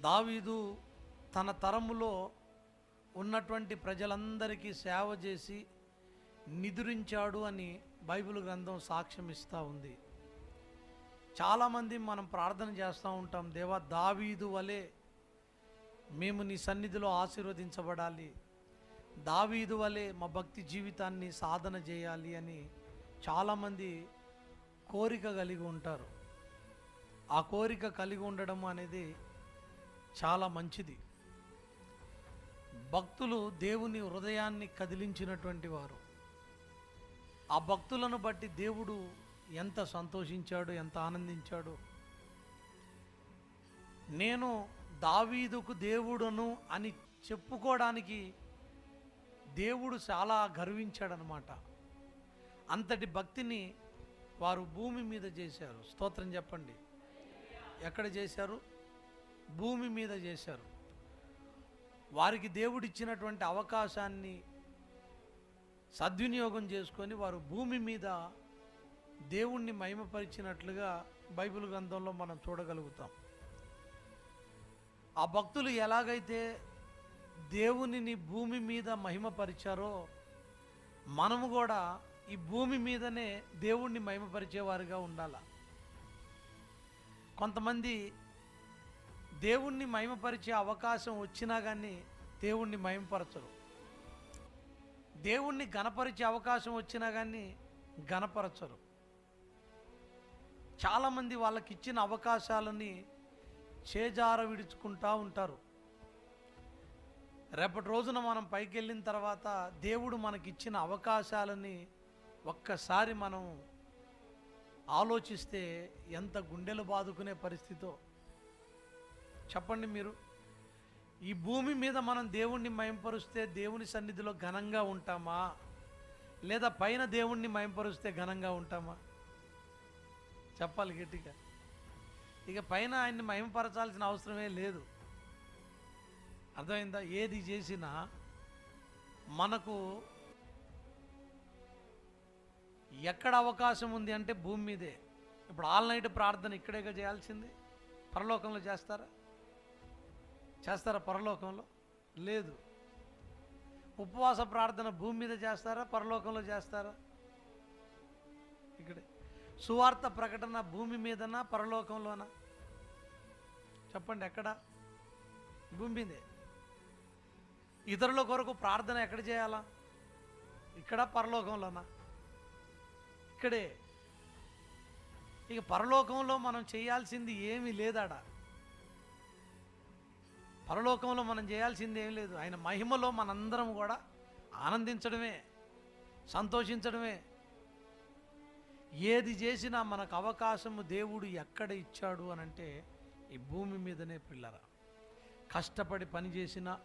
దావీదు తన తరములో ఉన్నటువంటి ప్రజలందరికీ సేవ చేసి నిదురించాడు అని బైబిల్ గ్రంథం సాక్ష్యం ఇస్తూ ఉంది. చాలామంది మనం ప్రార్థన చేస్తూ ఉంటాం దేవా దావీదు వలె మేము నీ సన్నిధిలో ఆశీర్వదించబడాలి. దావీదు వలె మా భక్తి జీవితాన్ని సాధన చేయాలి అని చాలామంది కోరిక కలిగి ఉంటారు. ఆ కోరిక కలిగి ఉండడం అనేది చాలా మంచిది. భక్తులు దేవుని హృదయాన్ని కదిలించినటువంటి వారు. ఆ భక్తులను బట్టి దేవుడు ఎంత సంతోషించాడు ఎంత ఆనందించాడు. నేను దావీదుకు దేవుడును అని చెప్పుకోవడానికి దేవుడు చాలా గర్వించాడనమాట. అంతటి భక్తిని వారు భూమి మీద చేశారు. స్తోత్రం చెప్పండి. ఎక్కడ చేశారు? భూమి మీద చేశారు. వారికి దేవుడిచ్చినటువంటి అవకాశాన్ని సద్వినియోగం చేసుకొని వారు భూమి మీద దేవుణ్ణి మహిమపరిచినట్లుగా బైబిల్ గ్రంథంలో మనం చూడగలుగుతాం. ఆ భక్తులు ఎలాగైతే దేవునిని భూమి మీద మహిమపరిచారో మనము కూడా ఈ భూమి మీదనే దేవుణ్ణి మహిమపరిచేవారుగా ఉండాల. కొంతమంది దేవుణ్ణి మహిమపరిచే అవకాశం వచ్చినా కానీ దేవుణ్ణి మహిమపరచరు. దేవుణ్ణి గణపరిచే అవకాశం వచ్చినా కానీ గణపరచరు చాలామంది వాళ్ళకి ఇచ్చిన అవకాశాలని చేజార విడుచుకుంటూ ఉంటారు. రేపటి రోజున మనం పైకి వెళ్ళిన తర్వాత దేవుడు మనకిచ్చిన అవకాశాలని ఒక్కసారి మనం ఆలోచిస్తే ఎంత గుండెలు బాదుకునే పరిస్థితో చెప్పండి మీరు. ఈ భూమి మీద మనం దేవుణ్ణి మయంపరుస్తే దేవుని సన్నిధిలో ఘనంగా ఉంటామా? లేదా పైన దేవుణ్ణి మయంపరుస్తే ఘనంగా ఉంటామా? చెప్పాలి గట్టిగా. ఇక పైన ఆయన్ని మయంపరచాల్సిన అవసరమే లేదు. అర్థమైందా? ఏది చేసినా మనకు ఎక్కడ అవకాశం ఉంది అంటే భూమి మీదే. ఇప్పుడు ఆల్ నైట్ ప్రార్థన ఇక్కడేగా చేయాల్సింది? పరలోకంలో చేస్తారా? చేస్తారా పరలోకంలో? లేదు. ఉపవాస ప్రార్థన భూమి మీద చేస్తారా? పరలోకంలో చేస్తారా? ఇక్కడే. సువార్త ప్రకటన భూమి మీదనా? పరలోకంలోనా? చెప్పండి ఎక్కడ? భూమి మీదే. ఇతరుల కొరకు ప్రార్థన ఎక్కడ చేయాలా? ఇక్కడ పరలోకంలోనా? ఇక్కడే. ఇక పరలోకంలో మనం చేయాల్సింది ఏమీ లేదాడా? పరలోకంలో మనం చేయాల్సింది ఏం లేదు. ఆయన మహిమలో మనందరం కూడా ఆనందించడమే సంతోషించడమే. ఏది చేసినా మనకు అవకాశము దేవుడు ఎక్కడ ఇచ్చాడు అని అంటే ఈ భూమి మీదనే పిల్లరా. కష్టపడి పని చేసినా